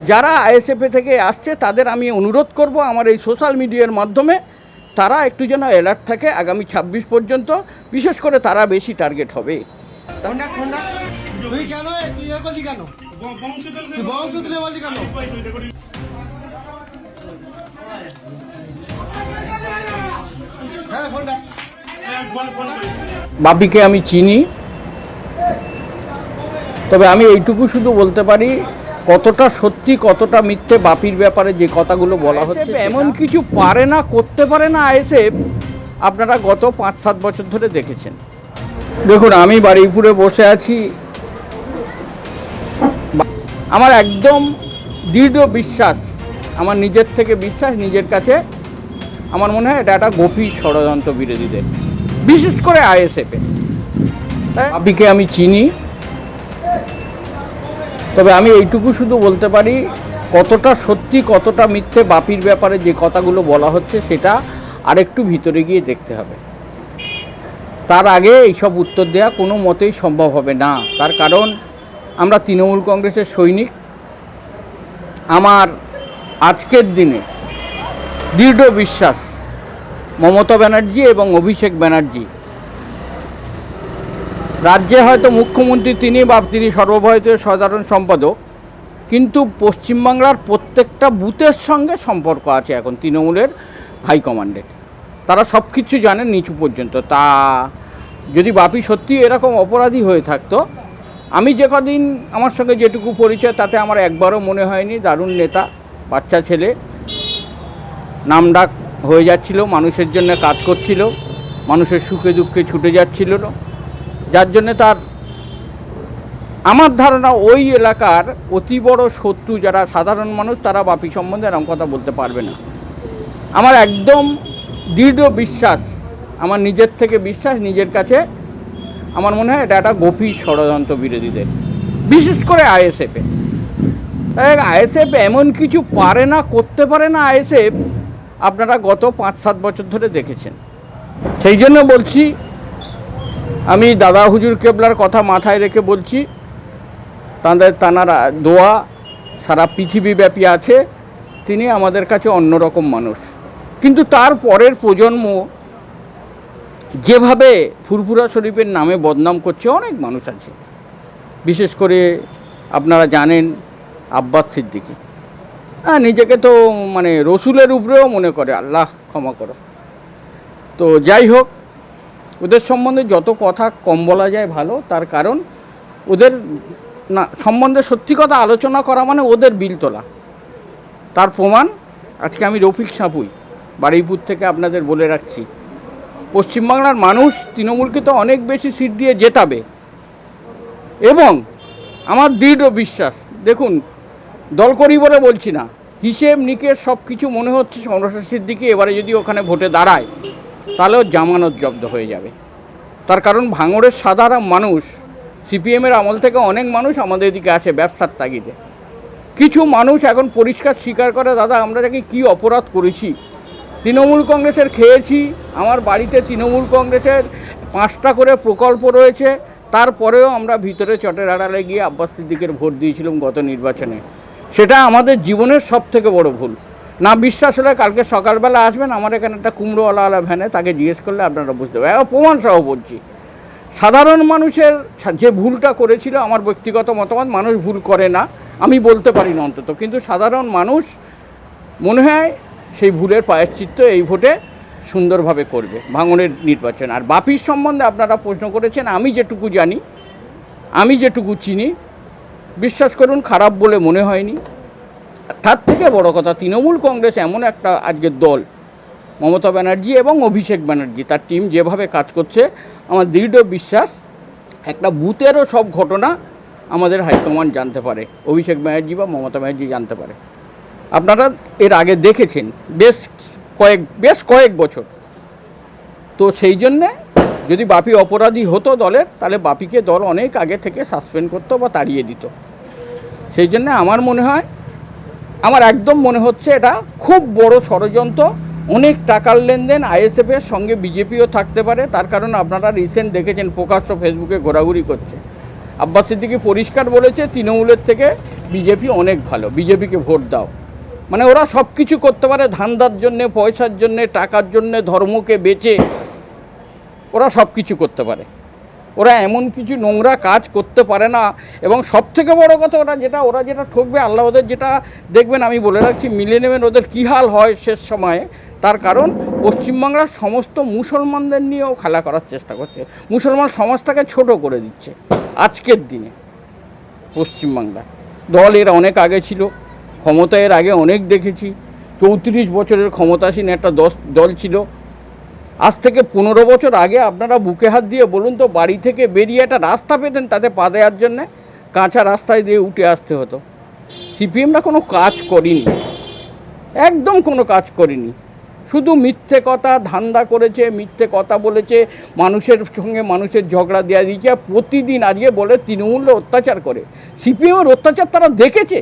যারা আইএসএফ থেকে আসছে তাদের আমি অনুরোধ করব আমার এই সোশ্যাল মিডিয়ার মাধ্যমে তারা একটু যেন অ্যালার্ট থাকে আগামী ছাব্বিশ পর্যন্ত বিশেষ করে তারা বেশি টার্গেট হবে। হ্যাঁ বাপিকে আমি চিনি তবে আমি এইটুকু শুধু বলতে পারি কতটা সত্যি কতটা মিথ্যে বাপির ব্যাপারে যে কথাগুলো বলা হচ্ছে এমন কিছু পারে না করতে পারে না আইএসএফ আপনারা গত পাঁচ সাত বছর ধরে দেখেছেন। দেখুন আমি বারুইপুরে বসে আছি। আমার একদম দৃঢ় বিশ্বাস আমার নিজের থেকে বিশ্বাস নিজের কাছে আমার মনে হয় এটা একটা গভীর ষড়যন্ত্র বিরোধীদের বিশেষ করে আইএসএফে বাপিকে আমি চিনি। তবে আমি এইটুকু শুধু বলতে পারি, কতটা সত্যি, কতটা মিথ্যে বাপির ব্যাপারে যে কথাগুলো বলা হচ্ছে সেটা আরেকটু ভিতরে গিয়ে দেখতে হবে। তার আগে এইসব উত্তর দেওয়া কোনো মতেই সম্ভব হবে না। তার কারণ, আমরা তৃণমূল কংগ্রেসের সৈনিক। আমার আজকের দিনে দৃঢ় বিশ্বাস মমতা ব্যানার্জি এবং অভিষেক ব্যানার্জি রাজ্যে হয়তো মুখ্যমন্ত্রী তিনি বা তিনি সর্বভারতীয় সাধারণ সম্পাদক, কিন্তু পশ্চিমবাংলার প্রত্যেকটা বুথের সঙ্গে সম্পর্ক আছে এখন তৃণমূলের হাইকমান্ডের তারা সব কিছু জানেন নিচু পর্যন্ত। তা যদি বাপি সত্যি এরকম অপরাধী হয়ে থাকতো, আমি যে কদিন আমার সঙ্গে যেটুকু পরিচয়, তাতে আমার একবারও মনে হয়নি। দারুণ নেতা, বাচ্চা ছেলে, নামডাক হয়ে যাচ্ছিল, মানুষের জন্য কাজ করছিল, মানুষের সুখে দুঃখে ছুটে যাচ্ছিল যার জন্যে তার, আমার ধারণা ওই এলাকার অতি বড় শত্রু যারা সাধারণ মানুষ, তারা বাপি সম্বন্ধে এরকম কথা বলতে পারবে না। আমার একদম দৃঢ় বিশ্বাস, আমার নিজের থেকে বিশ্বাস, নিজের কাছে আমার মনে হয় এটা একটা গভীর ষড়যন্ত্র বিরোধীদের। বিশেষ করে আইএসএফে আইএসএফ এমন কিছু পারে না, করতে পারে না আইএসএফ, আপনারা গত পাঁচ সাত বছর ধরে দেখেছেন। সেই জন্য বলছি আমি দাদা হুজুর কেবলার কথা মাথায় রেখে বলছি, তাদের তানার দোয়া, সারা পৃথিবীব্যাপী আছে, তিনি আমাদের কাছে অন্যরকম মানুষ। কিন্তু তার পরের প্রজন্ম যেভাবে ফুরফুরা শরীফের নামে বদনাম করছে, অনেক মানুষ আছে। বিশেষ করে আপনারা জানেন আব্বাস সিদ্দিকী। হ্যাঁ নিজেকে তো মানে রসুলের উপরেও মনে করে, আল্লাহ ক্ষমা করো। তো যাই হোক ওদের সম্বন্ধে যত কথা কম বলা যায় ভালো, তার কারণ ওদের না, সম্বন্ধে সত্যি কথা আলোচনা করা মানে ওদের বিল তোলা। তার প্রমাণ, আজকে আমি রফিক সাপুই বারুইপুর থেকে আপনাদের বলে রাখছি। পশ্চিমবাংলার মানুষ তৃণমূলকে তো অনেক বেশি সিট দিয়ে জেতাবে। এবং আমার দৃঢ় বিশ্বাস, দেখুন, দল করি বলে বলছি না, হিসেব নিকেশ সব কিছু মনে হচ্ছে সমরসাসির দিকে, এবারে যদি ওখানে ভোটে দাঁড়ায়। তাহলেও জামানত জব্দ হয়ে যাবে। তার কারণ ভাঙড়ের সাধারণ মানুষ, সিপিএমের আমল থেকে অনেক মানুষ আমাদের এদিকে আসে ব্যবসার তাগিদে। কিছু মানুষ এখন পরিষ্কার স্বীকার করে, দাদা, আমরা যাকে কী অপরাধ করেছি? তৃণমূল কংগ্রেসের খেয়েছি, আমার বাড়িতে তৃণমূল কংগ্রেসের পাঁচটা করে প্রকল্প রয়েছে, তারপরেও আমরা ভিতরে চটের আড়ালে গিয়ে আব্বাস সিদ্দিকের ভোট দিয়েছিলাম গত নির্বাচনে। সেটা আমাদের জীবনের সব থেকে বড় ভুল। না বিশ্বাস হলে কালকে সকালবেলা আসবেন, আমার এখানে একটা কুমড়োওয়ালা ভ্যানে, তাকে জিজ্ঞেস করলে আপনারা বুঝতে পারবেন। প্রমাণ সহ বলছি, সাধারণ মানুষের যে ভুলটা করেছিল, আমার ব্যক্তিগত মতামত, মানুষ ভুল করে না, আমি বলতে পারি না অন্তত। কিন্তু সাধারণ মানুষ মনে হয় সেই ভুলের পায়শ্চিত্ত এই ভোটে সুন্দরভাবে করবে, ভাঙনের নির্বাচন। আর বাপির সম্বন্ধে আপনারা প্রশ্ন করেছেন, আমি যেটুকু জানি, আমি যেটুকু চিনি, বিশ্বাস করুন, খারাপ বলে মনে হয়নি। তার থেকে বড় কথা, তৃণমূল কংগ্রেস এমন একটা আজকের দল, মমতা ব্যানার্জি এবং অভিষেক ব্যানার্জি, তার টিম যেভাবে কাজ করছে, আমার দৃঢ় বিশ্বাস, একটা বুথেরও সব ঘটনা আমাদের হাইকমান্ড জানতে পারে, অভিষেক ব্যানার্জি বা মমতা ব্যানার্জি জানতে পারে। আপনারা এর আগে দেখেছেন, বেশ কয়েক বেশ কয়েক বছর। তো সেই জন্যে যদি বাপি অপরাধী হতো দলের, তাহলে বাপিকে দল অনেক আগে থেকে সাসপেন্ড করতো বা তাড়িয়ে দিত। সেই জন্য আমার মনে হয় আমার একদম মনে হচ্ছে এটা খুব বড় ষড়যন্ত্র। অনেক টাকার লেনদেন আইএসএফের সঙ্গে বিজেপিও থাকতে পারে, তার কারণ আপনারা রিসেন্ট দেখেছেন, প্রকাশ্য ফেসবুকে ঘোরাঘুরি করছে। আব্বাস সিদ্দিকি পরিষ্কার বলেছে, তৃণমূলের থেকে বিজেপি অনেক ভালো, বিজেপিকে ভোট দাও। মানে ওরা সব কিছু করতে পারে, ধান্দার জন্যে, পয়সার জন্যে, টাকার জন্যে, ধর্মকে বেচে। ওরা সব কিছু করতে পারে। ওরা এমন কিছু নোংরা কাজ করতে পারে না। এবং সব থেকে বড় কথা ওরা যেটা ওরা যেটা ঠকবে, আল্লাহ ওদের যেটা দেখবেন, আমি বলে রাখছি মিলে নেবেন ওদের কী হাল হয় শেষ সময়ে, তার কারণ পশ্চিমবাংলার সমস্ত মুসলমানদের নিয়েও খেলা করার চেষ্টা করছে। মুসলমান সমাজটাকে ছোট করে দিচ্ছে আজকের দিনে পশ্চিমবাংলা দল এর অনেক আগে ছিল, ক্ষমতা এর আগে অনেক দেখেছি। চৌত্রিশ বছরের ক্ষমতাসীন একটা দশ, দল ছিল। আজ থেকে পনেরো বছর আগে আপনারা বুকে হাত দিয়ে বলুন তো, বাড়ি থেকে বেরিয়ে একটা রাস্তা পেতেন তাতে পা দেওয়ার জন্যে? কাঁচা রাস্তায় দিয়ে উঠে আসতে হতো। সিপিএমরা কোনো কাজ করিনি। একদম কোনো কাজ করিনি। শুধু মিথ্যে কথা ধান্দা করেছে, মিথ্যে কথা বলেছে, মানুষের সঙ্গে মানুষের ঝগড়া দেওয়া দিয়েছে প্রতিদিন আজকে বলে তৃণমূলে অত্যাচার করে। সিপিএমের অত্যাচার তারা দেখেছে।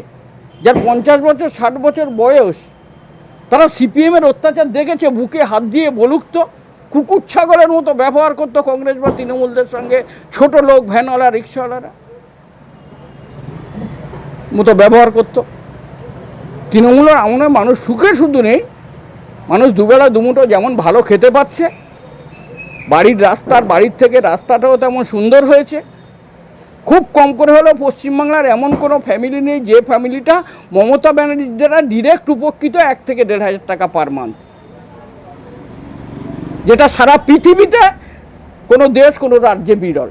যার পঞ্চাশ বছর, ষাট বছর বয়স, তারা সিপিএমের অত্যাচার দেখেছে, বুকে হাত দিয়ে বলুক তো। কুকুর ছাগলের মতো ব্যবহার করতো কংগ্রেস বা তৃণমূলদের সঙ্গে, ছোট লোক, ভ্যানওয়ালা, রিক্সাওয়ালারা মতো ব্যবহার করতো। তৃণমূলের আমলে মানুষ সুখে শুধু নেই, মানুষ দুবেলা দুমুটো যেমন ভালো খেতে পাচ্ছে, বাড়ির রাস্তার বাড়ির থেকে রাস্তাটাও তেমন সুন্দর হয়েছে। খুব কম করে হলেও পশ্চিমবাংলার এমন কোনো ফ্যামিলি নেই যে ফ্যামিলিটা মমতা ব্যানার্জির দ্বারা ডিরেক্ট উপকৃত এক থেকে দেড় হাজার টাকা পার মান্থ যেটা সারা পৃথিবীতে কোনো দেশ, কোনো রাজ্যে বিরল।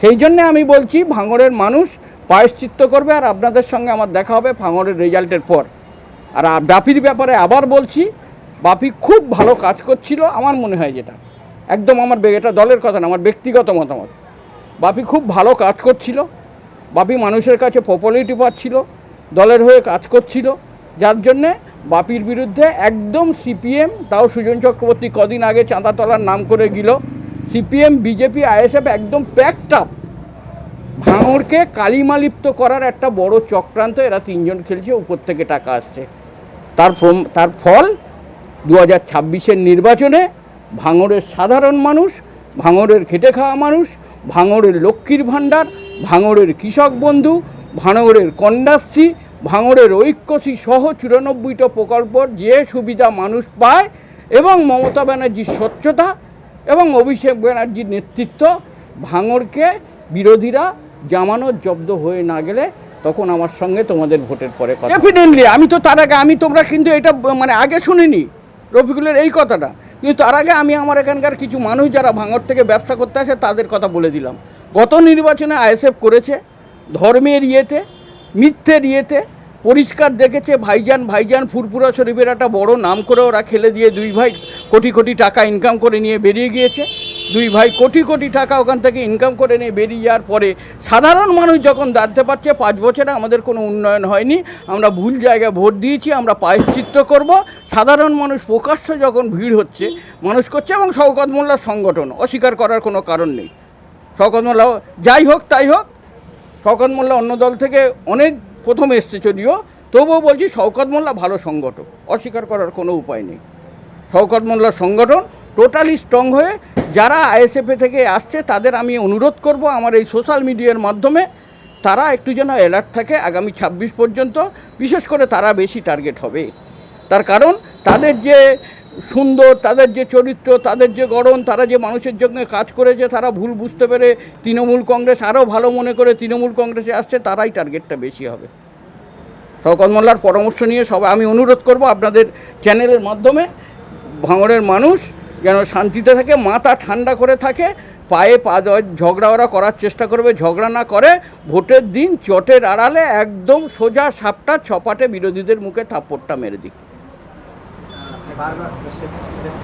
সেই জন্যে আমি বলছি, ভাঙড়ের মানুষ পায়শ্চিত্ত করবে আর আপনাদের সঙ্গে আমার দেখা হবে ভাঙড়ের রেজাল্টের পর। আর বাপির ব্যাপারে আবার বলছি, বাপি খুব ভালো কাজ করছিল, আমার মনে হয় যেটা। একদম আমার এটা দলের কথা না, আমার ব্যক্তিগত মতামত। বাপি খুব ভালো কাজ করছিল, বাপি মানুষের কাছে পপুলারিটি পাচ্ছিল, দলের হয়ে কাজ করছিল, যার জন্যে বাপির বিরুদ্ধে একদম সিপিএম, তাও সুজন চক্রবর্তী কদিন আগে চাঁদা তলার নাম করে গেল। সিপিএম, বিজেপি, আইএসএফ একদম প্যাকড আপ ভাঙড়কে কালিমালিপ্ত করার একটা বড় চক্রান্ত, এরা তিনজন খেলছে, উপর থেকে টাকা আসছে। তার তার ফল দু হাজার ছাব্বিশের নির্বাচনে ভাঙড়ের সাধারণ মানুষ, ভাঙড়ের খেটে খাওয়া মানুষ, ভাঙড়ের লক্ষ্মীর ভাণ্ডার, ভাঙড়ের কৃষক বন্ধু, ভাঙড়ের কন্যাশ্রী ভাঙড়ের ঐক্যশ্রী সহ চুরানব্বইটা প্রকল্পর যে সুবিধা মানুষ পায় এবং মমতা ব্যানার্জির স্বচ্ছতা এবং অভিষেক ব্যানার্জির নেতৃত্ব, ভাঙড়কে বিরোধীরা জামানত জব্দ হয়ে না গেলে তখন আমার সঙ্গে তোমাদের ভোটের পরে ডেফিনেটলি আমি তো তার আগে, আমি তোমরা কিন্তু এটা মানে আগে শুনিনি রফিকুলের এই কথাটা। কিন্তু তার আগে আমি আমার এখানকার কিছু মানুষ যারা ভাঙড় থেকে ব্যবসা করতে আসে, তাদের কথা বলে দিলাম। গত নির্বাচনে আইএসএফ করেছে ধর্মের ইয়েতে মিথ্যের ইয়েতে পরিষ্কার দেখেছে ভাইজান ভাইজান ফুরপুরা শরীফের একটা বড় নাম করে ওরা খেলে দিয়ে দুই ভাই কোটি কোটি টাকা ইনকাম করে নিয়ে বেরিয়ে গিয়েছে। দুই ভাই কোটি কোটি টাকা ওখান থেকে ইনকাম করে নিয়ে বেরিয়ে যাওয়ার পরে সাধারণ মানুষ যখন জানতে পারছে পাঁচ বছরে আমাদের কোনো উন্নয়ন হয়নি, আমরা ভুল জায়গায় ভোট দিয়েছি, আমরা পায়শ্চিত্ত করব, সাধারণ মানুষ প্রকাশ্য যখন ভিড় হচ্ছে, মানুষ করছে এবং শওকত মোল্লার সংগঠন অস্বীকার করার কোনো কারণ নেই। শওকত মোল্লা যাই হোক, তাই হোক শওকত মোল্লা অন্য দল থেকে অনেক প্রথম এসছে যদিও, তবুও বলছি শওকত মোল্লা ভালো সংগঠন অস্বীকার করার কোনো উপায় নেই। শওকত মোল্লার সংগঠন টোটালি স্ট্রং হয়ে যারা আইএসএফে থেকে আসছে, তাদের আমি অনুরোধ করব আমার এই সোশ্যাল মিডিয়ার মাধ্যমে তারা একটু যেন অ্যালার্ট থাকে আগামী ছাব্বিশ পর্যন্ত, বিশেষ করে তারা বেশি টার্গেট হবে। তার কারণ, তাদের যে সুন্দর, তাদের যে চরিত্র, তাদের যে গড়ন, তারা যে মানুষের জন্য কাজ করেছে, তারা ভুল বুঝতে পেরে তৃণমূল কংগ্রেস আরও ভালো মনে করে তৃণমূল কংগ্রেসে আসছে, তারাই টার্গেটটা বেশি হবে। শওকত মোল্লার পরামর্শ নিয়ে সবাই, আমি অনুরোধ করব আপনাদের চ্যানেলের মাধ্যমে, ভাঙড়ের মানুষ যেন শান্তিতে থাকে, মাথা ঠান্ডা করে থাকে, পায়ে পা ঝগড়া ওরা করার চেষ্টা করবে, ঝগড়া না করে ভোটের দিন চটের আড়ালে একদম সোজা সাপটা ছপাটে বিরোধীদের মুখে থাপ্পড়টা মেরে দিক। barba, no sé,